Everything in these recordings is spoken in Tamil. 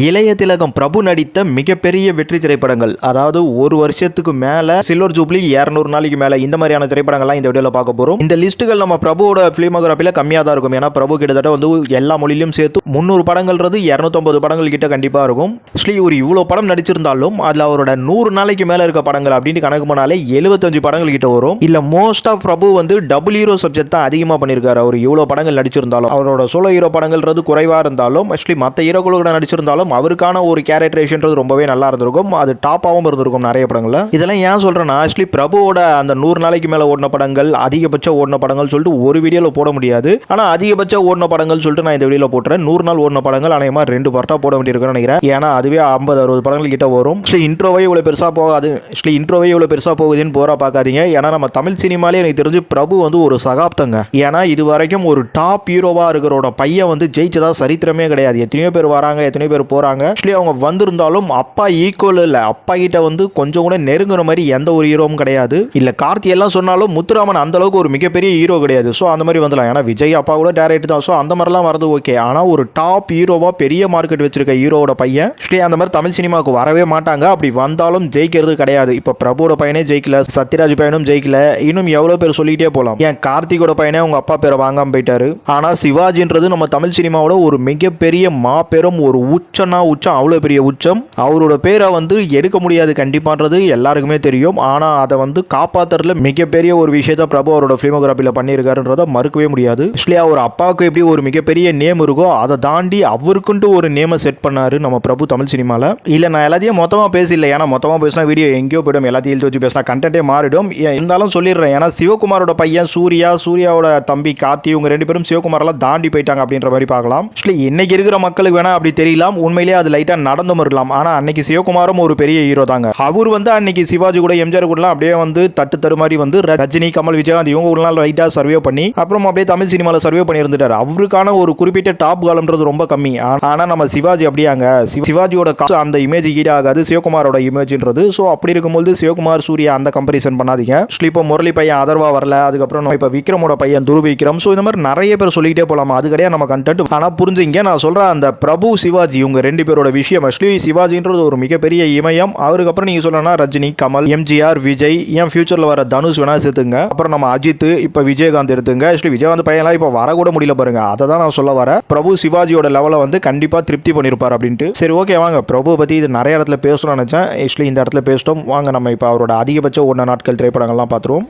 இளைய திலகம் பிரபு நடித்த மிகப்பெரிய வெற்றி திரைப்படங்கள். அதாவது ஒரு வருஷத்துக்கு மேல சில்வர் ஜூப்ளி 200 நாளைக்கு மேல இந்த மாதிரியான திரைப்படங்கள்லாம் இந்த வீடியோல பார்க்க போறோம். இந்த லிஸ்ட்டுகள் நம்ம பிரபுவோட பிலிமோகிராஃபில கம்மியாக தான் இருக்கும். ஏன்னா பிரபு கிட்டத்தட்ட வந்து எல்லா மொழியிலும் சேர்த்து முந்நூறு படங்கள்ன்றது 250 படங்கள் கிட்ட கண்டிப்பா இருக்கும். ஸ்ரீ ஒரு இவ்வளோ படம் நடிச்சிருந்தாலும் அதுல அவரோட நூறு நாளைக்கு மேல இருக்க படங்கள் அப்படின்னு கணக்கு பண்ணாலே 75 படங்கள் கிட்ட வரும். இல்ல மோஸ்ட் ஆஃப் பிரபு வந்து டபுள் ஹீரோ சப்ஜெக்ட் தான் அதிகமாக பண்ணியிருக்காரு. அவர் இவ்வளோ படங்கள் நடிச்சிருந்தாலும் அவரோட சோலோ ஹீரோ படங்கள்ன்றது குறைவாக இருந்தாலும் ஆக்சுவலி மற்ற ஹீரோக்களோட கூட இருந்தாலும் அவருக்கான ஒரு கேரக்டரேஷன்றது ரொம்பவே நல்லா இருந்திருக்கும். அது டாப்பாகவும் இருந்திருக்கும் நிறைய படங்கள் இதெல்லாம் ஏன் சொல்கிறேன்னா ஆக்சுவலி பிரபுவோட அந்த நூறு நாளைக்கு மேலே ஓடின படங்கள் அதிகபட்ச ஓடின படங்கள் சொல்லிட்டு ஒரு வீடியோவில் போட முடியாது. ஆனால் அதிகபட்ச ஓடின படங்கள் சொல்லிட்டு நான் இந்த வீடியோவில் போட்டுறேன். நூறு நாள் ஓடின படங்கள் அநேகமாக ரெண்டு பார்ட்டாக போட வேண்டியிருக்குன்னு நினைக்கிறேன். ஏன்னா அதுவே ஐம்பது அறுபது படங்கள் கிட்ட வரும். ஆக்சுவலி இன்ட்ரோவே இவ்வளோ பெருசாக போகாது. ஆக்சுவலி இன்ட்ரோவே இவ்வளோ பெருசாக போகுதுன்னு போகிற பார்க்காதீங்க. ஏன்னா நம்ம தமிழ் சினிமாலே எனக்கு தெரிஞ்சு பிரபு வந்து ஒரு சகாப்தங்க. ஏன்னா இது வரைக்கும் ஒரு டாப் ஹீரோவாக இருக்கிறோட பையன் வந்து ஜெயிச்சதா சரித்திரமே கிடையாது. எத்தனையோ பேர் வராங்க எத்தனையோ பேர் போகிறாங்க ஆக்சுவலி அவங்க வந்திருந்தாலும் அப்பா ஈக்குவல் இல்லை. அப்பா கிட்ட வந்து கொஞ்சம் கூட நெருங்குற மாதிரி எந்த ஒரு ஹீரோவும் கிடையாது. இல்லை கார்த்தி எல்லாம் சொன்னாலும் முத்துராமன் அந்த அளவுக்கு ஒரு மிகப்பெரிய ஹீரோ கிடையாது. ஸோ அந்த மாதிரி வந்துடலாம். ஏன்னா விஜய் அப்பா கூட டேரக்ட் தான். ஸோ அந்த மாதிரிலாம் வரது ஓகே ஆனால் ஒரு டாப் ஹீரோவாக பெரிய மார்க்கெட் வச்சிருக்க ஹீரோவோட பையன் ஆக்சுவலி அந்த மாதிரி தமிழ் சினிமாவுக்கு வரவே மாட்டாங்க. அப்படி வந்தாலும் ஜெயிக்கிறது கிடையாது. இப்போ பிரபுவோட பையனே ஜெயிக்கல சத்யராஜ் பையனும் ஜெயிக்கல. இன்னும் எவ்வளோ பேர் சொல்லிட்டே போகலாம் ஏன் கார்த்திகோட பையனே அவங்க அப்பா பேரை வாங்காமல் போயிட்டாரு. ஆனால் சிவாஜின்றது நம்ம தமிழ் சினிமாவோட ஒரு மிகப்பெரிய மாபெரும் ஒரு உச்ச உச்சம்னா உச்சம் அவ்வளோ பெரிய உச்சம். அவரோட பேரை வந்து எடுக்க முடியாது கண்டிப்பான்றது எல்லாருக்குமே தெரியும். ஆனால் அதை வந்து காப்பாத்துறதுல மிகப்பெரிய ஒரு விஷயத்த பிரபு அவரோட ஃபிலிமோகிராஃபியில் பண்ணியிருக்காருன்றதை மறுக்கவே முடியாது. ஆக்சுவலி அவர் அப்பாவுக்கு எப்படி ஒரு மிகப்பெரிய நேம் இருக்கோ அதை தாண்டி அவருக்குன்ட்டு ஒரு நேமை செட் பண்ணாரு நம்ம பிரபு தமிழ் சினிமாவில் இல்லை நான் எல்லாத்தையும் மொத்தமாக பேசல. ஏன்னா மொத்தமாக பேசினா வீடியோ எங்கேயோ போயிடும். எல்லாத்தையும் எழுதி வச்சு பேசினா கண்டென்ட்டே மாறிடும். இருந்தாலும் சொல்லிடுறேன். ஏன்னா சிவகுமாரோட பையன் சூர்யா சூர்யாவோட தம்பி கார்த்தி இவங்க ரெண்டு பேரும் சிவகுமாரெல்லாம் தாண்டி போயிட்டாங்க அப்படின்ற மாதிரி பார்க்கலாம். ஆக்சுவலி இன்னைக்கு இருக்கிற மக்களுக்கு வேணால் அப்படி தெரியலாம். உண்மையிலேயே அது லைட்டாக நடந்தும் இருக்கலாம். ஆனால் அன்னைக்கு சிவகுமாரும் ஒரு பெரிய ஹீரோ தாங்க. அவர் வந்து அன்னைக்கு சிவாஜி கூட எம்ஜிஆர் கூடலாம் அப்படியே வந்து தட்டு தருமாறி வந்து ரஜினி கமல் விஜயகாந்த் இவங்க கூட லைட்டாக சர்வே பண்ணி அப்புறம் அப்படியே தமிழ் சினிமாவில் சர்வே பண்ணி இருந்துட்டார் அவருக்கான ஒரு குறிப்பிட்ட டாப் காலம்ன்றது ரொம்ப கம்மி. ஆனால் நம்ம சிவாஜி அப்படியாங்க. சிவாஜியோட அந்த இமேஜ் ஈடாகாது. சிவகுமாரோட இமேஜ்ன்றது ஸோ அப்படி இருக்கும்போது சிவகுமார் சூர்யா அந்த கம்பேரிசன் பண்ணாதீங்க. இப்போ முரளி பையன் அதர்வா வரல. அதுக்கப்புறம் நம்ம இப்போ விக்ரமோட பையன் துரு விக்ரம். ஸோ இந்த மாதிரி நிறைய பேர் சொல்லிக்கிட்டே போகலாம் அது கிடையாது நம்ம கண்டென்ட் ஆனால் புரிஞ்சுங்க. நான் சொல்கிறேன் அந்த பிரபு சிவாஜி இவங்க ரெண்டு பேரோட விஷயம். ஆக்சுவலி சிவாஜின்றது ஒரு மிகப்பெரிய இமயம். அவருக்கப்புறம் நீங்கள் சொல்லணும்னா ரஜினி கமல் எம்ஜிஆர் விஜய் என் ஃபியூச்சரில் வர தனுஷ் வேணா சேர்த்துங்க. அப்புறம் நம்ம அஜித் இப்போ விஜயகாந்த் எடுத்துங்க. ஆக்சுவலி விஜயகாந்த் பையன்லாம் இப்போ வரக்கூட முடியல பாருங்க. அதை தான் நான் சொல்ல வர பிரபு சிவாஜியோட லெவலை வந்து கண்டிப்பாக திருப்தி பண்ணியிருப்பார் அப்படின்ட்டு. சரி ஓகே வாங்க. பிரபு பற்றி இது நிறைய இடத்துல பேசணும்னு நினச்சேன். ஆக்சுவலி இந்த இடத்துல பேசிட்டோம். வாங்க நம்ம இப்போ அவரோட அதிகபட்ச ஒன்று நாட்கள் திரைப்படங்கள்லாம் பார்த்துருவோம்.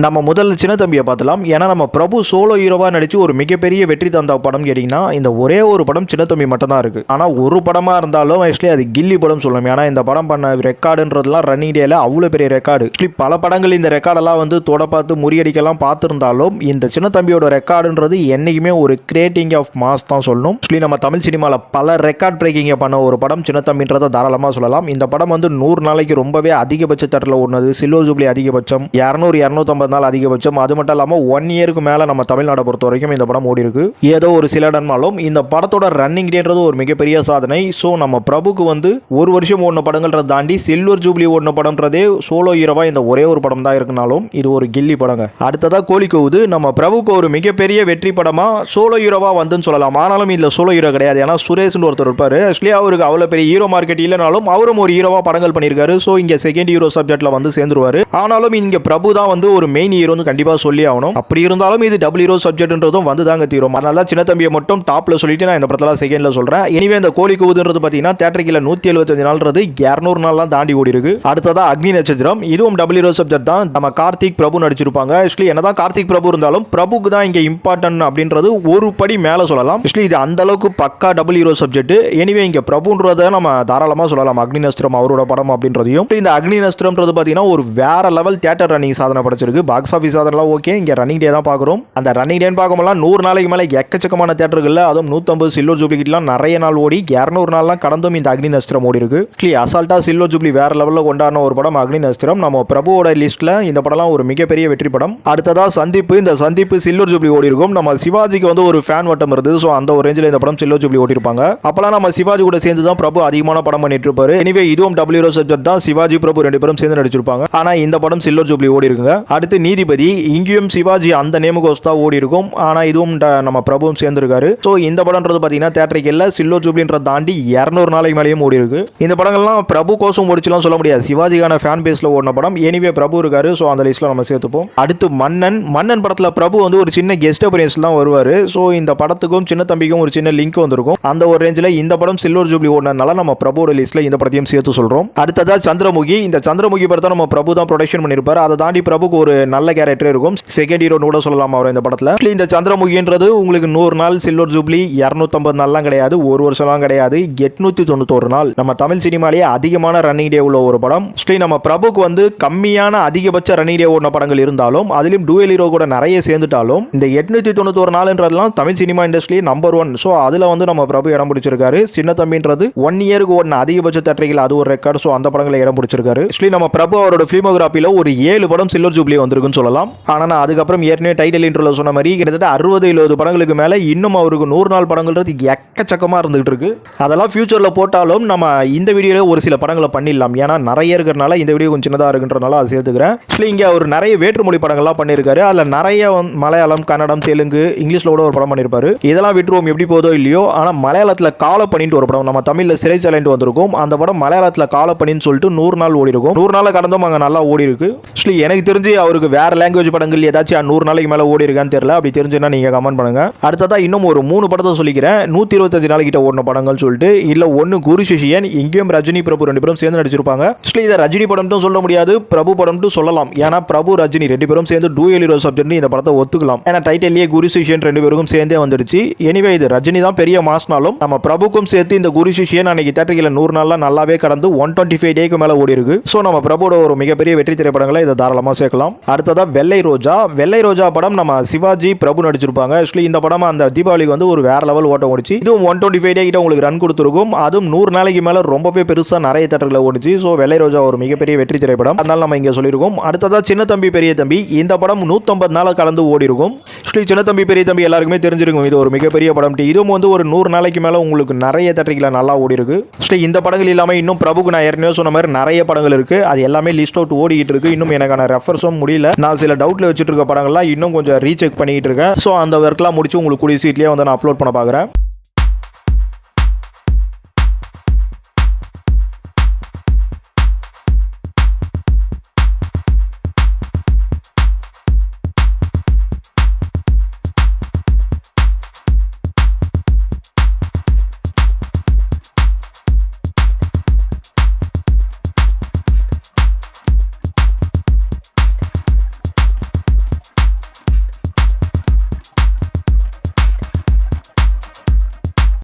நம்ம முதல் சின்ன தம்பியை பார்த்தலாம். ஏன்னா நம்ம பிரபு சோலோ ஹீரோவாக நடிச்சு ஒரு மிகப்பெரிய வெற்றி தந்த படம் கேட்டிங்கன்னா இந்த ஒரே ஒரு படம் சின்ன தம்பி மட்டும் தான் இருக்குது ஆனால் ஒரு படமாக இருந்தாலும் ஆக்சுவலி அது கில்லி படம் சொல்லணும் ஏன்னா இந்த படம் பண்ண ரெக்கார்டுன்றதுலாம் ரன்னிங் டேல அவ்வளோ பெரிய ரெக்கார்டு ஆக்சுவலி பல படங்கள் இந்த ரெக்கார்டெல்லாம் வந்து தொட பார்த்து முறியடிக்கலாம் பார்த்துருந்தாலும் இந்த சின்ன தம்பியோட ரெக்கார்டுன்றது என்றைக்குமே ஒரு கிரியேட்டிங் ஆஃப் மாஸ் தான் சொல்லணும். ஆக்சுவலி நம்ம தமிழ் சினிமாவில் பல ரெக்கார்ட் பிரேக்கிங்கை பண்ண ஒரு படம் சின்ன தம்பின்றதை தாராளமாக சொல்லலாம். இந்த படம் வந்து நூறு நாளைக்கு ரொம்பவே அதிகபட்ச தட்டில் ஓடுனது. சில்வர் ஜூப்ளி அதிகபட்சம். இரநூறு இரநூத்தம்பது நாள் அதிகபட்சம். அது மட்டும் இல்லாமல் ஒன் இயருக்கு மேலே நம்ம தமிழ்நாடை பொறுத்த வரைக்கும் இந்த படம் ஓடி இருக்கு. ஏதோ ஒரு சில இடம்னாலும் இந்த படத்தோட ரன்னிங் டேன்றது ஒரு மிகப்பெரிய சாதனை. ஸோ நம்ம பிரபுக்கு வந்து ஒரு வருஷம் ஓடின படங்கள்ன்றதை தாண்டி சில்வர் ஜூப்ளி ஓடின படம்ன்றதே சோலோ ஹீரோவா இந்த ஒரே ஒரு படம் தான் இருக்குனாலும் இது ஒரு கில்லி படங்க. அடுத்ததா கோழி கோவுது. நம்ம பிரபுக்கு ஒரு மிகப்பெரிய வெற்றி படமா சோலோ ஹீரோவா வந்துன்னு சொல்லலாம். ஆனாலும் இந்த சோலோ ஹீரோ கிடையாது. ஏன்னா சுரேஷ்னு ஒருத்தர் இருப்பார். ஆக்சுவலி அவருக்கு அவ்வளோ பெரிய ஹீரோ மார்க்கெட் இல்லைனாலும் அவரும் ஒரு ஹீரோவா படங்கள் பண்ணியிருக்காரு. ஸோ இங்கே செகண்ட் ஹீரோ சப்ஜெக்டில் வந்து சேர்ந்துருவார். ஆனாலும் இங்கே பிரபு தான் வந்து ஒரு மெயின் ஹீரோன்னு கண்டிப்பாக சொல்லி ஆகணும். அப்படி இருந்தாலும் இது டபுள் ஹீரோ சப்ஜெக்ட்ன்றதும் வந்து தாங்க தீரும். அதனால தான் சின்ன தம்பியை மட்டும் டாப்ல சொல்லிட்டு நான் இந்த படத்தில் செகண்ட்ல சொல்றேன். எனிவே இந்த கோழி கூதுன்றது பார்த்தீங்கன்னா தேட்டரிக்கில் நூற்றி எழுபத்தஞ்சு நாள்ன்றது இரநூறு நாள்லாம் தாண்டி ஓடி இருக்கு. அடுத்ததா அக்னி நட்சத்திரம். இதுவும் டபுள் ஹீரோ சப்ஜெக்ட் தான். நம்ம கார்த்திக் பிரபு நடிச்சிருப்பாங்க. ஆக்சுவலி என்னதான் கார்த்திக் பிரபு இருந்தாலும் பிரபுக்கு தான் இங்கே இம்பார்ட்டன்ட் அப்படின்றது ஒரு படி மேலே சொல்லலாம். ஆக்சுவலி இது அந்த அளவுக்கு பக்கா டபுள் ஹீரோ சப்ஜெக்ட் எனிவே இங்கே பிரபுன்றத நம்ம தாராளமாக சொல்லலாம். அக்னி நஸ்திரம் அவரோட படம் அப்படின்றதையும். இந்த அக்னி நஸ்திரம்ன்றது பார்த்தீங்கன்னா ஒரு வேற லெவல் தேட்டர் ரன்னிங் சாதனை படைச்சிருக்கு. பாக்ஸ் ஆஃபீஸ் அதெல்லாம் ஓகே இங்கே ரன்னிங் டே தான் பார்க்குறோம். அந்த ரன்னிங் டேன்னு பார்க்கும்போது நூறு நாளைக்கு மேலே எக்கச்சக்கமான தேட்டர்களில் அதுவும் நூற்றம்பது சில்வர் ஜூப்ளிகிட்லாம் நிறைய நாள் ஓடி இரநூறு நாள்லாம் கடந்தும் இந்த அக்னி நஸ்திரம் ஓடி இருக்கு. கிளி அசால்ட்டா சில்வர் ஜூப்ளி வேற லெவலில் கொண்டாடின ஒரு படம் அக்னி நஸ்திரம் நம்ம பிரபுவோட லிஸ்ட்ல இந்த படம்லாம் ஒரு மிகப்பெரிய வெற்றி படம். அடுத்ததா சந்திப்பு. இந்த சந்திப்பு சில்வர் ஜூப்ளி ஓடி இருக்கும். நம்ம சிவாஜிக்கு வந்து ஒரு ஃபேன் வட்டம் இருந்தது ஸோ அந்த ஒரு ரேஞ்சில் இந்த படம் சில்வர் ஜூப்ளி ஓடி இருப்பாங்க நம்ம சிவாஜி கூட சேர்ந்து தான் பிரபு அதிகமான படம் பண்ணிட்டு இருப்பாரு. எனவே இதுவும் டபுள் சப்ஜெக்ட் தான் சிவாஜி பிரபு ரெண்டு பேரும் சேர்ந்து நடிச்சிருப்பாங்க. ஆனால் இந்த படம் சில்வர் ஜூப்ளி ஓடி இருக்குங்க. அடுத்து அடுத்து நீதிபதி இங்கேயும் சிவாஜி அந்த நேமுகோஸ் தான் ஓடி இருக்கும். ஆனால் இதுவும் நம்ம பிரபுவும் சேர்ந்துருக்காரு. ஸோ இந்த படம்ன்றது பார்த்தீங்கன்னா தேட்டரிக்கல்ல சில்லோ ஜூப்ளின்றத தாண்டி இரநூறு நாளைக்கு மேலேயும் ஓடி இருக்கு. இந்த படங்கள்லாம் பிரபு கோசம் ஓடிச்சுலாம் சொல்ல முடியாது. சிவாஜிக்கான ஃபேன் பேஸில் ஓடின படம். எனிவே பிரபு இருக்காரு. ஸோ அந்த லிஸ்ட்டில் நம்ம சேர்த்துப்போம். அடுத்து மன்னன். மன்னன் படத்தில் பிரபு வந்து ஒரு சின்ன கெஸ்ட் அப்பியன்ஸ் தான் வருவார். ஸோ இந்த படத்துக்கும் சின்ன தம்பிக்கும் ஒரு சின்ன லிங்க் வந்திருக்கும். அந்த ஒரு ரேஞ்சில் இந்த படம் சில்லோர் ஜூப்ளி ஓடினதுனால நம்ம பிரபுவோட லிஸ்ட்டில் இந்த படத்தையும் சேர்த்து சொல்கிறோம் அடுத்ததாக சந்திரமுகி. இந்த சந்திரமுகி படத்தை நம்ம பிரபு தான் ப்ரொடக்ஷன் பண்ணியிருப்பார் அதை தாண்டி பிரபுக்கு ஒரு நல்ல கேரக்டர் இருக்கும். செகண்ட் ஹீரோன்னு கூட சொல்லலாம் அவர் இந்த படத்தில். இந்த சந்திரமுகின்றது உங்களுக்கு நூறு நாள் சில்வர் ஜூப்ளி இரநூத்தம்பது நாள்லாம் கிடையாது. ஒரு வருஷம்லாம் கிடையாது. எட்நூத்தி தொண்ணூத்தொரு நாள். நம்ம தமிழ் சினிமாலேயே அதிகமான ரன்னிங் டே உள்ள ஒரு படம். ஸ்ரீ நம்ம பிரபுக்கு வந்து கம்மியான அதிகபட்ச ரன்னிங் டே ஓடின படங்கள் இருந்தாலும் அதிலும் டூயல் ஹீரோ கூட நிறைய சேர்ந்துட்டாலும் இந்த எட்நூத்தி தொண்ணூத்தொரு நாள்ன்றதுலாம் Tamil cinema industry number one so அதில் வந்து நம்ம பிரபு இடம் பிடிச்சிருக்காரு. சின்ன தம்பின்றது ஒன் இயருக்கு ஒன்று அதிகபட்ச தேட்டரிகள் அது ஒரு ரெக்கார்டு ஸோ அந்த படங்களை இடம் பிடிச்சிருக்காரு. ஸ்ரீ நம்ம பிரபு அவரோட ஃபிலிமோகிராஃபியில் ஒரு ஏழு படம் சில்வர் ஜூப்ளி வந்திருக்குன்னு சொல்லலாம். ஆனால் நான் அதுக்கப்புறம் ஏற்கனவே டைட்டில் இன்ட்ரோல சொன்ன மாதிரி கிட்டத்தட்ட அறுபது எழுபது படங்களுக்கு மேலே இன்னும் அவருக்கு நூறு நாள் படங்கள்ன்றது எக்கச்சக்கமாக இருந்துகிட்டு இருக்கு. அதெல்லாம் ஃபியூச்சரில் போட்டாலும் நம்ம இந்த வீடியோவில் ஒரு சில படங்களை பண்ணிடலாம். ஏன்னா நிறைய இருக்கிறனால இந்த வீடியோ கொஞ்சம் சின்னதாக இருக்குன்றனால அதை சேர்த்துக்கிறேன். ஆக்சுவலி இங்கே அவர் நிறைய வேற்றுமொழி படங்கள்லாம் பண்ணியிருக்காரு. அதில் நிறைய மலையாளம் கன்னடம் தெலுங்கு இங்கிலீஷில் கூட ஒரு படம் பண்ணியிருப்பாரு. இதெல்லாம் விட்டுருவோம் எப்படி போதோ இல்லையோ. ஆனால் மலையாளத்தில் காலை பண்ணிட்டு ஒரு படம். நம்ம தமிழில் சிறை சேலண்ட் வந்திருக்கும். அந்த படம் மலையாளத்தில் காலை பண்ணின்னு சொல்லிட்டு நூறு நாள் ஓடி இருக்கும் நூறு நாள் கடந்தும் அங்கே நல்லா ஓடி இருக்கு ஆக்சுவலி எனக்கு தெரிஞ்சு அவருக்கு வேற லாங்குவேஜ் படங்கள் ஏதாச்சும் நூறு நாளைக்கு மேலே ஓடி இருக்கான்னு தெரியல. அப்படி தெரிஞ்சுன்னா நீங்கள் கமெண்ட் பண்ணுங்க. அடுத்ததா இன்னும் ஒரு மூணு படத்தை சொல்லிக்கிறேன். நூற்றி இருபத்தஞ்சு நாளைக்கிட்ட ஓடின படங்கள் சொல்லிட்டு இல்லை ஒன்று குரு சிஷியன் இங்கேயும் ரஜினி பிரபு ரெண்டு பேரும் சேர்ந்து நடிச்சிருப்பாங்க. ஆக்சுவலி இதை ரஜினி படம்ட்டும் சொல்ல முடியாது பிரபு படம்ட்டும் சொல்லலாம். ஏன்னா பிரபு ரஜினி ரெண்டு பேரும் சேர்ந்து டூயல் ஹீரோ சப்ஜெக்ட் இந்த படத்தை ஒத்துக்கலாம். ஏன்னா டைட்டிலேயே குரு சிஷியன் ரெண்டு பேருக்கும் சேர்ந்தே வந்துடுச்சு. எனிவே இது ரஜினி தான் பெரிய மாஸ்னாலும் நம்ம பிரபுக்கும் சேர்த்து இந்த குரு சிஷியன் அன்னைக்கு தேட்டரில் நூறு நாளில் நல்லாவே கடந்து ஒன் டுவெண்ட்டி ஃபைவ் டேக்கு மேலே ஓடி இருக்கு ஸோ நம்ம பிரபுவோட ஒரு மிகப்பெரிய வெற்றி திரைப்படங்களை இதை தாராளமாக சேர்க்கலாம். அடுத்ததாக வெள்ளை ரோஜா. வெள்ளை ரோஜா படம் நம்ம சிவாஜி பிரபு நடிச்சிருப்பாங்க. ஆக்சுவலி இந்த படம் அந்த தீபாவளிக்கு வந்து ஒரு வேற லெவல் ஓட்டம் ஓடிச்சு. இதுவும் ஒன் டுவெண்ட்டி ஃபைவ் டே கிட்ட உங்களுக்கு ரன் கொடுத்துருக்கும். அதுவும் நூறு நாளைக்கு மேலே ரொம்பவே பெருசாக நிறைய தேட்டரில் ஓடிச்சு. ஸோ வெள்ளை ரோஜா ஒரு மிகப்பெரிய வெற்றி திரைப்படம். அதனால நம்ம இங்கே சொல்லியிருக்கோம். அடுத்ததாக சின்ன தம்பி பெரிய தம்பி. இந்த படம் நூற்றம்பது நாளை கலந்து ஓடி இருக்கும் ஆக்சுவலி சின்ன தம்பி பெரிய தம்பி எல்லாருக்குமே தெரிஞ்சிருக்கும். இது ஒரு மிகப்பெரிய படம். இதுவும் வந்து ஒரு நூறு நாளைக்கு மேலே உங்களுக்கு நிறைய தேட்டரில் நல்லா ஓடி இருக்கு ஆக்சுவலி இந்த படங்கள் இல்லாமல் இன்னும் பிரபுக்கு நான் ஏற்கனவே சொன்ன மாதிரி நிறைய படங்கள் இருக்குது அது எல்லாமே லிஸ்ட் அவுட் ஓடிக்கிட்டு இருக்கு. இன்னும் எனக்கான ரெஃபர்ஸும் முடியல. நான் சில டவுட்ல வச்சுட்டு இருக்க படங்கள்லாம் இன்னும் கொஞ்சம் ரீசெக் பண்ணிக்கிட்டு இருக்கேன். ஸோ அந்த ஒர்க்லாம் முடிச்சு உங்களுக்கு கூடிய சீட்லேயே வந்து நான் அப்லோட் பண்ண பார்க்குறேன்